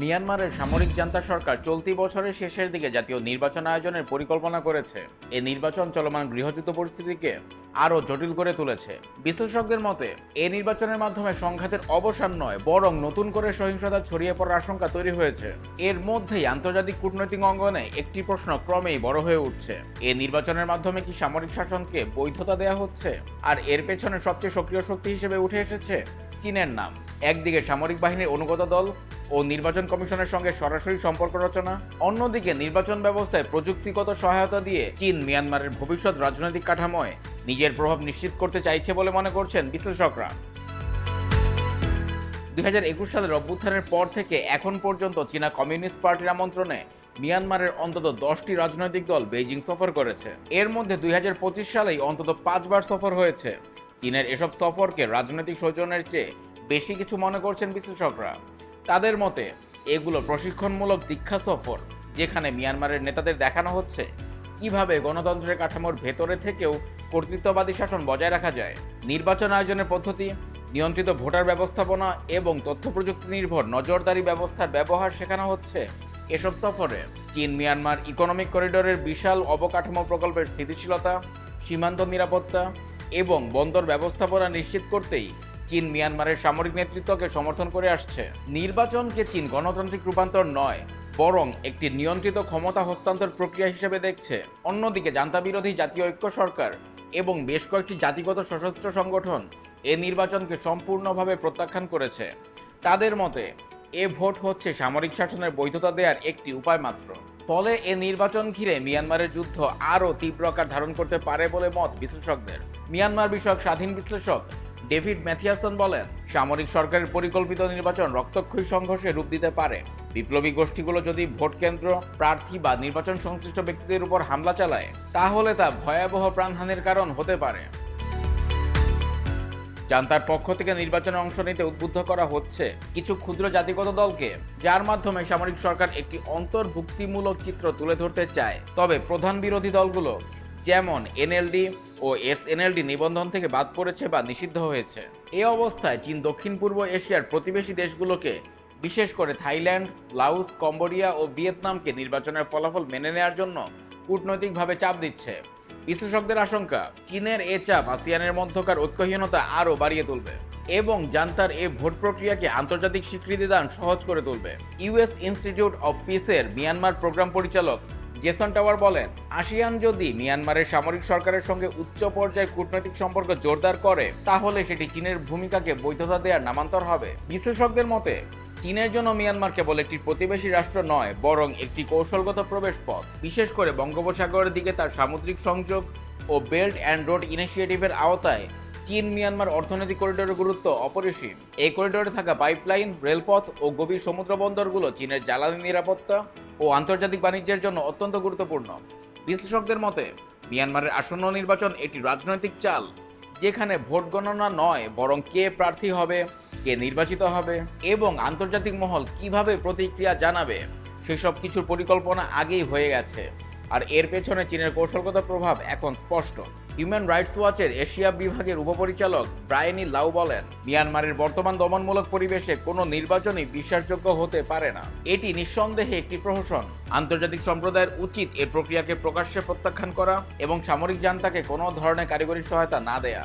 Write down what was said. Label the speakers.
Speaker 1: মিয়ানমারের সামরিক জান্তা সরকার চলতি বছরের শেষের দিকে জাতীয় নির্বাচন আয়োজনের পরিকল্পনা করেছে। এই নির্বাচন চলমান গৃহযুদ্ধ পরিস্থিতিকে আরও জটিল করে তুলেছে। বিশ্লেষকদের মতে এই নির্বাচনের মাধ্যমে সংঘাতের অবসান নয়, বরং নতুন করে সহিংসতা ছড়িয়ে পড়ার আশঙ্কা তৈরি হয়েছে। এর মধ্যেই আন্তর্জাতিক কূটনৈতিক অঙ্গনে একটি প্রশ্ন ক্রমেই বড় হয়ে উঠছে। এই নির্বাচনের মাধ্যমে কি সামরিক শাসনকে বৈধতা দেওয়া হচ্ছে? আর এর পেছনে সবচেয়ে সক্রিয় শক্তি হিসেবে উঠে এসেছে চীনের নাম। একদিকে সামরিক বাহিনীর অনুগত দল ও নির্বাচন কমিশনের সঙ্গে সরাসরি সম্পর্ক রচনা। অন্যদিকে নির্বাচন ব্যবস্থায় প্রযুক্তিগত সহায়তা দিয়ে চীন মিয়ানমারের ভবিষ্যৎ রাজনৈতিক কাঠামোয় নিজের প্রভাব নিশ্চিত করতে চাইছে বলে মনে করছেন বিশ্লেষকরা। দুই সালের অভ্যুত্থানের পর থেকে এখন পর্যন্ত চীনা কমিউনিস্ট পার্টির আমন্ত্রণে মিয়ানমারের অন্তত দশটি রাজনৈতিক দল বেইজিং সফর করেছে। এর মধ্যে দুই হাজার পঁচিশ সালেই অন্তত পাঁচবার সফর হয়েছে। চীনের এসব সফরকে রাজনৈতিক সৌজন্যের চেয়ে বেশি কিছু মনে করছেন বিশ্লেষকরা। তাদের মতে, এগুলো প্রশিক্ষণমূলক দীক্ষা সফর, যেখানে মিয়ানমারের নেতাদের দেখানো হচ্ছে কীভাবে গণতন্ত্রের কাঠামোর ভেতরে থেকেও কর্তৃত্ববাদী শাসন বজায় রাখা যায়, নির্বাচন আয়োজনের পদ্ধতি, নিয়ন্ত্রিত ভোটার ব্যবস্থাপনা এবং তথ্য প্রযুক্তি নির্ভর নজরদারি ব্যবস্থার ব্যবহার শেখানো হচ্ছে। এসব সফরে চীন, মিয়ানমার ইকোনমিক করিডোরের বিশাল অবকাঠামো প্রকল্পের স্থিতিশীলতা, সীমান্ত নিরাপত্তা এবং বন্দর ব্যবস্থাপনা নিশ্চিত করতেই চীন মিয়ানমারের সামরিক নেতৃত্বকে সমর্থন করে আসছে। নির্বাচনকে চীন গণতান্ত্রিক রূপান্তর নয়, বরং একটি নিয়ন্ত্রিত ক্ষমতা হস্তান্তর প্রক্রিয়া হিসেবে দেখছে। অন্যদিকে জান্তা বিরোধী জাতীয় ঐক্য সরকার এবং বেশ কয়েকটি জাতিগত সশস্ত্র সংগঠন এ নির্বাচনকে সম্পূর্ণভাবে প্রত্যাখ্যান করেছে। তাদের মতে, এ ভোট হচ্ছে সামরিক শাসনের বৈধতা দেওয়ার একটি উপায় মাত্র। ফলে এ নির্বাচন ঘিরে মিয়ানমারের যুদ্ধ আরও তীব্র আকার ধারণ করতে পারে বলে মত বিশ্লেষকদের। মিয়ানমার বিষয়ক স্বাধীন বিশ্লেষক ডেভিড ম্যাথিয়াসন বলেন, সামরিক সরকারের পরিকল্পিত নির্বাচন রক্তক্ষয়ী সংঘর্ষে রূপ দিতে পারে। বিপ্লবী গোষ্ঠীগুলো যদি ভোট কেন্দ্র প্রার্থী বা নির্বাচন সংশ্লিষ্ট ব্যক্তিদের উপর হামলা চালায়, তাহলে তা ভয়াবহ প্রাণহানির কারণ হতে পারে। জান্তার পক্ষ থেকে নির্বাচনে অংশ নিতে উদ্বুদ্ধ করা হচ্ছে কিছু ক্ষুদ্র জাতিগত দলকে, যার মাধ্যমে সামরিক সরকার একটি অন্তর্ভুক্তিমূলক চিত্র তুলে ধরতে চায়। তবে প্রধান বিরোধী দলগুলো, যেমন এনএলডি ও এসএনএলডি নিবন্ধন থেকে বাদ পড়েছে বা নিষিদ্ধ হয়েছে। এ অবস্থায় চীন দক্ষিণ পূর্ব এশিয়ার প্রতিবেশী দেশগুলোকে, বিশেষ করে থাইল্যান্ড লাউস কম্বোডিয়া ও ভিয়েতনামকে নির্বাচনের ফলাফল মেনে নেওয়ার জন্য কূটনৈতিকভাবে চাপ দিচ্ছে। বিশ্লেষকদের আশঙ্কা, চীনের এ চাপ আসিয়ানের মধ্যকার ঐক্যহীনতা আরও বাড়িয়ে তুলবে এবং জান্তার এ ভোট প্রক্রিয়াকে আন্তর্জাতিক স্বীকৃতি দান সহজ করে তুলবে। ইউএস ইনস্টিটিউট অব পিসের মিয়ানমার প্রোগ্রাম পরিচালক জেসন টাওয়ার বলেন, আসিয়ান যদি মিয়ানমারের সামরিক সরকারের সঙ্গে উচ্চ পর্যায়ের কূটনৈতিক সম্পর্ক জোরদার করে, তাহলে সেটি চীনের ভূমিকাকে বৈধতা দেওয়ার নামান্তর হবে। বিশ্লেষকদের মতে, চীনের জন্য মিয়ানমার কেবল একটি প্রতিবেশী রাষ্ট্র নয়, বরং একটি কৌশলগত প্রবেশ পথ বিশেষ করে বঙ্গোপসাগরের দিকে তার সামুদ্রিক সংযোগ ও বেল্ট অ্যান্ড রোড ইনিশিয়েটিভের আওতায় চীন মিয়ানমার অর্থনৈতিক করিডোরের গুরুত্ব অপরিসীম। এই করিডোরে থাকা পাইপলাইন, রেলপথ ও গভীর সমুদ্র বন্দরগুলো চীনের জ্বালানি নিরাপত্তা ও আন্তর্জাতিক বাণিজ্যের জন্য অত্যন্ত গুরুত্বপূর্ণ। বিশ্লেষকদের মতে, মিয়ানমারের আসন্ন নির্বাচন একটি রাজনৈতিক চাল, যেখানে ভোট গণনা নয়, বরং কে প্রার্থী হবে, কে নির্বাচিত হবে, এবং আন্তর্জাতিক মহল কীভাবে প্রতিক্রিয়া জানাবে, সেসব কিছুর পরিকল্পনা আগেই হয়ে গেছে। আর এর পেছনে চীনের কৌশলগত প্রভাব এখন স্পষ্ট। হিউম্যান রাইটস ওয়াচের এশিয়া বিভাগের উপপরিচালক ব্রায়নি লাউ বলেন, মিয়ানমারের বর্তমান দমনমূলক পরিবেশে কোনো নির্বাচনই বিশ্বাসযোগ্য হতে পারে না। এটি নিঃসন্দেহে একটি প্রহসন। আন্তর্জাতিক সম্প্রদায়ের উচিত এ প্রক্রিয়াকে প্রকাশ্যে প্রত্যাখ্যান করা এবং সামরিক জান্তাকে কোনো ধরনের কারিগরি সহায়তা না দেয়া।